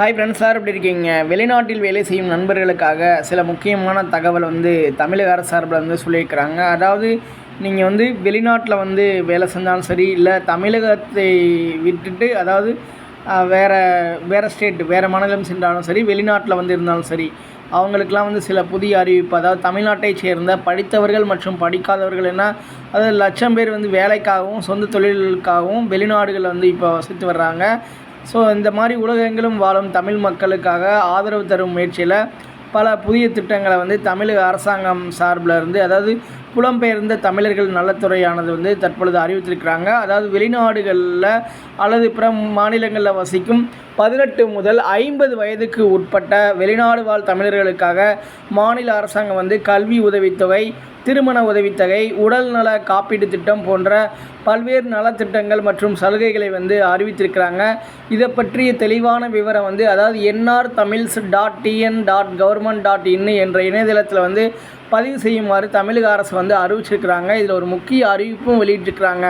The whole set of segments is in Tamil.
ஹாய் ஃப்ரெண்ட்ஸ் சார் எப்படி இருக்கீங்க? வெளிநாட்டில் வேலை செய்யும் நண்பர்களுக்காக சில முக்கியமான தகவல் வந்து தமிழக அரசு சார்பில் வந்து சொல்லியிருக்கிறாங்க. அதாவது நீங்கள் வந்து வெளிநாட்டில் வந்து வேலை செஞ்சாலும் சரி இல்லை தமிழகத்தை விட்டுட்டு அதாவது வேறு வேற வேறு ஸ்டேட் வேறு மாநிலம் சென்றாலும் சரி வெளிநாட்டில் வந்து இருந்தாலும் சரி அவங்களுக்கெலாம் வந்து சில புதிய அறிவிப்பு அதாவது தமிழ்நாட்டை சேர்ந்த படித்தவர்கள் மற்றும் படிக்காதவர்கள் என்ன அதாவது லட்சம் பேர் வந்து வேலைக்காகவும் சொந்த தொழிலுக்காகவும் வெளிநாடுகளில் வந்து இப்போ வசித்து வர்றாங்க. ஸோ இந்த மாதிரி உலகெங்கிலும் வாழும் தமிழ் மக்களுக்காக ஆதரவு தரும் முயற்சியில் பல புதிய திட்டங்களை வந்து தமிழக அரசாங்கம் சார்பில் இருந்து அதாவது புலம்பெயர்ந்த தமிழர்கள் நலத்துறையானது வந்து தற்பொழுது அறிவித்திருக்கிறாங்க. அதாவது வெளிநாடுகளில் அல்லது பிற மாநிலங்களில் வசிக்கும் பதினெட்டு முதல் ஐம்பது வயதுக்கு உட்பட்ட வெளிநாடு வாழ் தமிழர்களுக்காக மாநில அரசாங்கம் வந்து கல்வி உதவித்தொகை திருமண உதவித்தொகை உடல்நல காப்பீடு திட்டம் போன்ற பல்வேறு நலத்திட்டங்கள் மற்றும் சலுகைகளை வந்து அறிவித்திருக்கிறாங்க. இதை பற்றிய தெளிவான விவரம் வந்து அதாவது N R Tamils dot T N dot government dot in என்ற இணையதளத்தில் வந்து பதிவு செய்யுமாறு தமிழக அரசு வந்து அறிவிச்சிருக்கிறாங்க. இதில் ஒரு முக்கிய அறிவிப்பும் வெளியிட்டிருக்கிறாங்க.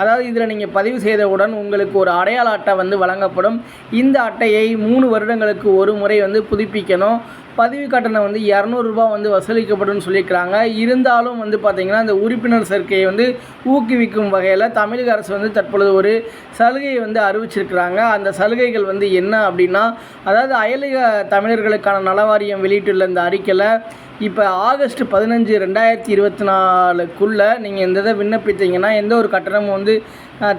அதாவது இதில் நீங்கள் பதிவு செய்தவுடன் உங்களுக்கு ஒரு அடையாள அட்டை வந்து வழங்கப்படும். இந்த அட்டையை மூணு வருடங்களுக்கு ஒரு முறை வந்து புதுப்பிக்கணும். பதிவு கட்டணம் வந்து இரநூறுபா வந்து வசூலிக்கப்படும் சொல்லியிருக்கிறாங்க. இருந்தாலும் வந்து பார்த்திங்கன்னா இந்த உறுப்பினர் சேர்க்கையை வந்து ஊக்குவிக்கும் வகையில் தமிழக அரசு வந்து தற்பொழுது ஒரு சலுகையை வந்து அறிவிச்சிருக்கிறாங்க. அந்த சலுகைகள் வந்து என்ன அப்படின்னா அதாவது அயலக தமிழர்களுக்கான நலவாரியம் வெளியிட்டுள்ள இந்த அறிக்கையில் இப்போ ஆகஸ்ட் பதினஞ்சு ரெண்டாயிரத்தி இருபத்தி நாலுக்குள்ளே நீங்கள் எந்த இதை விண்ணப்பித்தீங்கன்னா எந்த ஒரு கட்டணமும் வந்து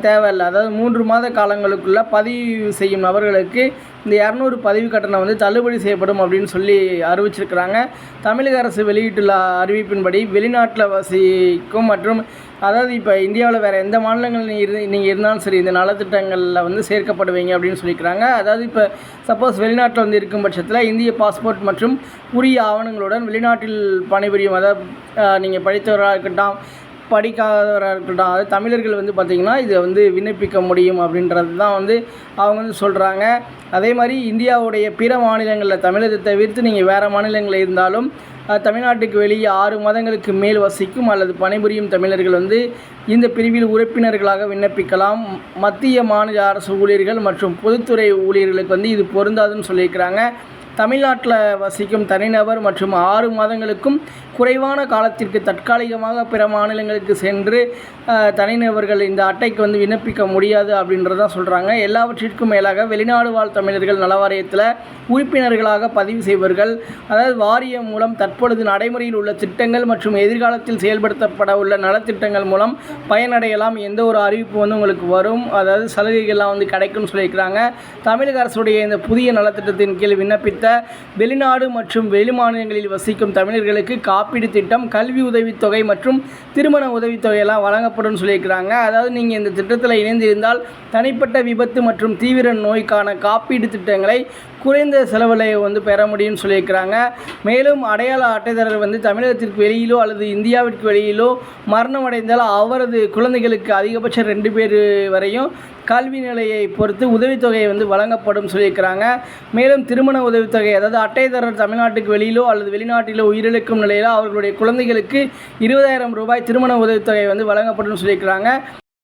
தேவையில்லை. அதாவது மூன்று மாத காலங்களுக்குள்ளே பதிவு செய்யும் நபர்களுக்கு இந்த இரநூறு பதிவு கட்டணம் வந்து தள்ளுபடி செய்யப்படும் அப்படின்னு சொல்லி அறிவிச்சிருக்கிறாங்க. தமிழக அரசு வெளியிட்டுள்ள அறிவிப்பின்படி வெளிநாட்டில் வசிக்கும் மற்றும் அதாவது இப்போ இந்தியாவில் வேறு எந்த மாநிலங்கள் இரு நீங்கள் இருந்தாலும் சரி இந்த நலத்திட்டங்களில் வந்து சேர்க்கப்படுவீங்க அப்படின்னு சொல்லியிருக்கிறாங்க அதாவது இப்போ சப்போஸ் வெளிநாட்டில் வந்து இருக்கும் பட்சத்தில் இந்திய பாஸ்போர்ட் மற்றும் உரிய ஆவணங்களுடன் வெளிநாட்டில் பணிபுரியும் அதாவது நீங்கள் படித்தவராக இருக்கட்டும் படிக்காதவராக இருக்கட்டும் அதாவது தமிழர்கள் வந்து பார்த்திங்கன்னா இதை வந்து விண்ணப்பிக்க முடியும் அப்படின்றது தான் வந்து அவங்க வந்து சொல்கிறாங்க அதே மாதிரி இந்தியாவுடைய பிற மாநிலங்களில் தமிழகத்தை தவிர்த்து நீங்கள் வேறு மாநிலங்களில் இருந்தாலும் தமிழ்நாட்டுக்கு வெளியே ஆறு மாதங்களுக்கு மேல் வசிக்கும் அல்லது பணிபுரியும் தமிழர்கள் வந்து இந்த பிரிவில் உறுப்பினர்களாக விண்ணப்பிக்கலாம். மத்திய மாநில அரசு ஊழியர்கள் மற்றும் பொதுத்துறை ஊழியர்களுக்கு வந்து இது பொருந்தாதுன்னு சொல்லியிருக்கிறாங்க. தமிழ்நாட்டில் வசிக்கும் தனிநபர் மற்றும் ஆறு மாதங்களுக்கும் குறைவான காலத்திற்கு தற்காலிகமாக பிற மாநிலங்களுக்கு சென்று தனிநபர்கள் இந்த அட்டைக்கு வந்து விண்ணப்பிக்க முடியாது அப்படின்றதான் சொல்கிறாங்க எல்லாவற்றிற்கும் மேலாக வெளிநாடு வாழ் தமிழர்கள் நலவாரியத்தில் உறுப்பினர்களாக பதிவு செய்வர்கள் அதாவது வாரியம் மூலம் தற்பொழுது நடைமுறையில் உள்ள திட்டங்கள் மற்றும் எதிர்காலத்தில் செயல்படுத்தப்பட உள்ள நலத்திட்டங்கள் மூலம் பயனடையலாம் எந்த ஒரு அறிவிப்பு வந்து உங்களுக்கு வரும். அதாவது சலுகைகள்லாம் வந்து கிடைக்கும்னு சொல்லியிருக்கிறாங்க. தமிழக அரசுடைய இந்த புதிய நலத்திட்டத்தின் கீழ் விண்ணப்பித்த வெளிநாடு மற்றும் வெளிமாநிலங்களில் வசிக்கும் தமிழர்களுக்கு காப்பீடு திட்டம் கல்வி உதவித்தொகை மற்றும் திருமண உதவித்தொகையெல்லாம் வழங்கப்படும் சொல்லியிருக்கிறாங்க. அதாவது நீங்கள் இந்த திட்டத்தில் இணைந்திருந்தால் தனிப்பட்ட விபத்து மற்றும் தீவிர நோய்க்கான காப்பீடு திட்டங்களை குறைந்த செலவில் வந்து பெற முடியும்னு சொல்லியிருக்கிறாங்க. மேலும் அடையாள அட்டைதாரர் வந்து தமிழகத்திற்கு வெளியிலோ அல்லது இந்தியாவிற்கு வெளியிலோ மரணம் அடைந்தால் அவரது குழந்தைகளுக்கு அதிகபட்சம் ரெண்டு பேர் வரையும் கல்வி நிலையை பொறுத்து உதவித்தொகை வந்து வழங்கப்படும் சொல்லியிருக்கிறாங்க. மேலும் திருமண உதவித்தொகை அதாவது அட்டைதாரர் தமிழ்நாட்டுக்கு வெளியிலோ அல்லது வெளிநாட்டிலோ உயிரிழக்கும் நிலையிலோ அவர்களுடைய குழந்தைகளுக்கு இருபதாயிரம் ரூபாய் திருமண உதவித்தொகை வந்து வழங்கப்படும் சொல்லியிருக்கிறாங்க.